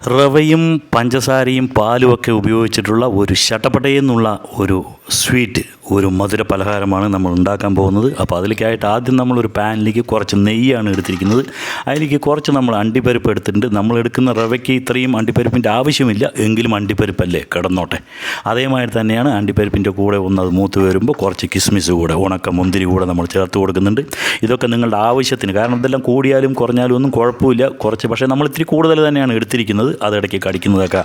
റവയും പഞ്ചസാരയും പാലുമൊക്കെ ഉപയോഗിച്ചിട്ടുള്ള ഒരു ശട്ടപ്പട്ടയെന്നുള്ള ഒരു സ്വീറ്റ് ഒരു മധുര പലഹാരമാണ് നമ്മൾ ഉണ്ടാക്കാൻ പോകുന്നത്. അപ്പോൾ അതിലേക്കായിട്ട് ആദ്യം നമ്മളൊരു പാനിലേക്ക് കുറച്ച് നെയ്യാണ് എടുത്തിരിക്കുന്നത്. അതിലേക്ക് കുറച്ച് നമ്മൾ അണ്ടിപ്പരിപ്പ് എടുത്തിട്ടുണ്ട്. നമ്മൾ എടുക്കുന്ന റവയ്ക്ക് ഇത്രയും അണ്ടിപ്പരിപ്പിന്റെ ആവശ്യമില്ല. എങ്കിലും അണ്ടിപ്പരിപ്പല്ലേ? കിടന്നോട്ടെ. അതേമാതിരി തന്നെയാണ് അണ്ടിപ്പരിപ്പിന്റെ കൂടെ ഒന്ന് അത് മൂത്ത് വരുമ്പോൾ കുറച്ച് കിസ്മിസ് കൂടെ ഉണക്ക മുന്തിരി കൂടെ നമ്മൾ ചേർത്ത് കൊടുക്കുന്നുണ്ട്. ഇതൊക്കെ നിങ്ങളുടെ ആവശ്യത്തിന്. കാരണം ഇതെല്ലാം കൂടിയാലും കുറഞ്ഞാലും ഒന്നും കുഴപ്പമില്ല. കുറച്ച് പക്ഷേ നമ്മൾ ഇത്തിരി കൂടുതൽ തന്നെയാണ് എടുത്തിരിക്കുന്നത്. അതിടയ്ക്ക് കടിക്കുന്നതൊക്കെ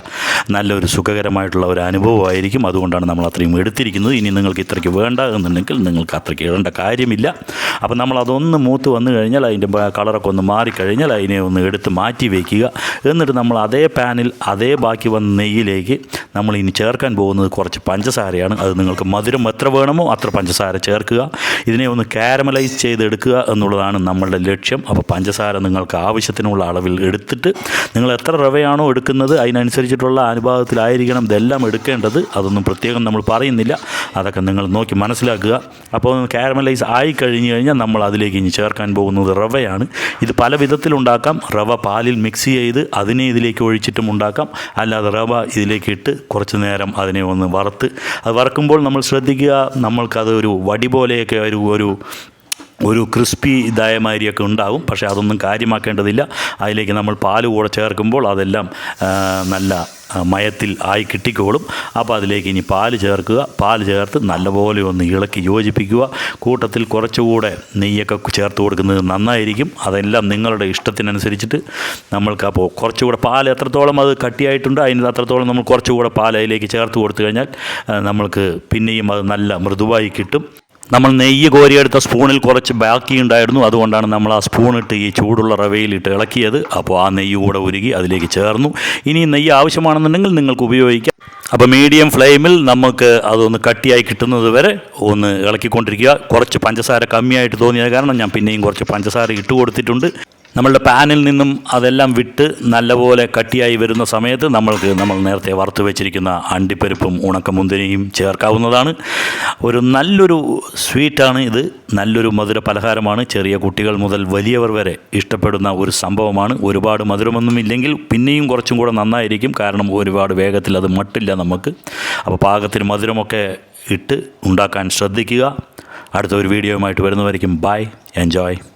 നല്ലൊരു സുഖകരമായിട്ടുള്ള ഒരു അനുഭവമായിരിക്കും. അതുകൊണ്ടാണ് നമ്മൾ അത്രയും എടുത്തിരിക്കുന്നത്. ഇനി നിങ്ങൾക്ക് ഇത്രയ്ക്ക് വേണ്ട എന്നുണ്ടെങ്കിൽ നിങ്ങൾക്ക് അത്രയ്ക്ക് ഇടേണ്ട കാര്യമില്ല. അപ്പോൾ നമ്മൾ അതൊന്ന് മൂത്ത് വന്നു കഴിഞ്ഞാൽ അതിന്റെ കളറൊക്കെ ഒന്ന് മാറിക്കഴിഞ്ഞാൽ അതിനെ ഒന്ന് എടുത്ത് മാറ്റി വയ്ക്കുക എന്നിട്ട് നമ്മൾ അതേ പാനിൽ അതേ ബാക്കി വന്ന നെയ്യിലേക്ക് നമ്മൾ ഇനി ചേർക്കാൻ പോകുന്നത് കുറച്ച് പഞ്ചസാരയാണ്. അത് നിങ്ങൾക്ക് മധുരം എത്ര വേണമോ അത്ര പഞ്ചസാര ചേർക്കുക. ഇതിനെ ഒന്ന് കാരമലൈസ് ചെയ്തെടുക്കുക എന്നുള്ളതാണ് നമ്മളുടെ ലക്ഷ്യം. അപ്പോൾ പഞ്ചസാര നിങ്ങൾക്ക് ആവശ്യത്തിനുള്ള അളവിൽ എടുത്തിട്ട് നിങ്ങൾ എത്ര റവയാണോ എടുക്കുന്നത് അതിനനുസരിച്ചിട്ടുള്ള അനുപാതത്തിലായിരിക്കണം ഇതെല്ലാം എടുക്കേണ്ടത്. അതൊന്നും പ്രത്യേകം നമ്മൾ പറയുന്നില്ല. അതൊക്കെ നിങ്ങൾ നോക്കി മനസ്സിലാക്കുക. അപ്പോൾ കാരമലൈസ് ആയി കഴിഞ്ഞ് കഴിഞ്ഞാൽ നമ്മൾ അതിലേക്ക് ഇനി ചേർക്കാൻ പോകുന്നത് റവയാണ്. ഇത് പല വിധത്തിലുണ്ടാക്കാം റവ പാലിൽ മിക്സ് ചെയ്ത് അതിനെ ഇതിലേക്ക് ഒഴിച്ചിട്ടും ഉണ്ടാക്കാം. അല്ലാതെ റവ ഇതിലേക്ക് ഇട്ട് കുറച്ച് നേരം അതിനെ ഒന്ന് വറുത്ത്. അത് വറുക്കുമ്പോൾ നമ്മൾ ശ്രദ്ധിക്കുക നമ്മൾക്കത് ഒരു വടി പോലെയൊക്കെ ഒരു ഒരു ഒരു ക്രിസ്പി ഇതായ മാതിരിയൊക്കെ ഉണ്ടാവും. പക്ഷേ അതൊന്നും കാര്യമാക്കേണ്ടതില്ല. അതിലേക്ക് നമ്മൾ പാൽ കൂടെ ചേർക്കുമ്പോൾ അതെല്ലാം നല്ല മയത്തിൽ ആയി കിട്ടിക്കോളും. അപ്പോൾ അതിലേക്ക് ഇനി പാൽ ചേർക്കുക. പാൽ ചേർത്ത് നല്ലപോലെ ഒന്ന് ഇളക്കി യോജിപ്പിക്കുക. കൂട്ടത്തിൽ കുറച്ചുകൂടെ നെയ്യൊക്കെ ചേർത്ത് കൊടുക്കുന്നത് നന്നായിരിക്കും. അതെല്ലാം നിങ്ങളുടെ ഇഷ്ടത്തിനനുസരിച്ചിട്ട് നമ്മൾക്ക് അപ്പോൾ കുറച്ചുകൂടെ പാൽ എത്രത്തോളം അത് കട്ടിയായിട്ടുണ്ട് അതിന് അത്രത്തോളം നമ്മൾ കുറച്ചുകൂടെ പാൽ അതിലേക്ക് ചേർത്ത് കൊടുത്തു കഴിഞ്ഞാൽ നമ്മൾക്ക് പിന്നെയും അത് നല്ല മൃദുവായി കിട്ടും. നമ്മൾ നെയ്യ് കോരിയെടുത്ത സ്പൂണിൽ കുറച്ച് ബാക്കി ഉണ്ടായിരുന്നു. അതുകൊണ്ടാണ് നമ്മൾ ആ സ്പൂണിട്ട് ഈ ചൂടുള്ള റവയിലിട്ട് ഇളക്കിയത്. അപ്പോൾ ആ നെയ്യ് കൂടെ ഉരുകി അതിലേക്ക് ചേർന്നു. ഇനി നെയ്യ് ആവശ്യമാണെന്നുണ്ടെങ്കിൽ നിങ്ങൾക്ക് ഉപയോഗിക്കാം. അപ്പോൾ മീഡിയം ഫ്ലെയിമിൽ നമുക്ക് അതൊന്ന് കട്ടിയായി കിട്ടുന്നത് വരെ ഒന്ന് ഇളക്കിക്കൊണ്ടിരിക്കുക. കുറച്ച് പഞ്ചസാര കമ്മിയായിട്ട് തോന്നിയത് കാരണം ഞാൻ പിന്നെയും കുറച്ച് പഞ്ചസാര ഇട്ട് കൊടുത്തിട്ടുണ്ട്. നമ്മളുടെ പാനിൽ നിന്നും അതെല്ലാം വിട്ട് നല്ലപോലെ കട്ടിയായി വരുന്ന സമയത്ത് നമ്മൾക്ക് നമ്മൾ നേരത്തെ വറുത്ത് വെച്ചിരിക്കുന്ന അണ്ടിപ്പരിപ്പും ഉണക്കമുന്തിരിയും ചേർക്കാവുന്നതാണ്. ഒരു നല്ലൊരു സ്വീറ്റാണ് ഇത്. നല്ലൊരു മധുര പലഹാരമാണ്. ചെറിയ കുട്ടികൾ മുതൽ വലിയവർ വരെ ഇഷ്ടപ്പെടുന്ന ഒരു സംഭവമാണ്. ഒരുപാട് മധുരമൊന്നും ഇല്ലെങ്കിൽ പിന്നെയും കുറച്ചും കൂടെ നന്നായിരിക്കും. കാരണം ഒരുപാട് വേഗത്തിൽ അത് മട്ടില്ല നമുക്ക്. അപ്പോൾ പാകത്തിന് മധുരമൊക്കെ ഇട്ട് ഉണ്ടാക്കാൻ ശ്രദ്ധിക്കുക. അടുത്ത ഒരു വീഡിയോയുമായിട്ട് വരുന്നവരിക്കും ബൈ. എൻജോയ്.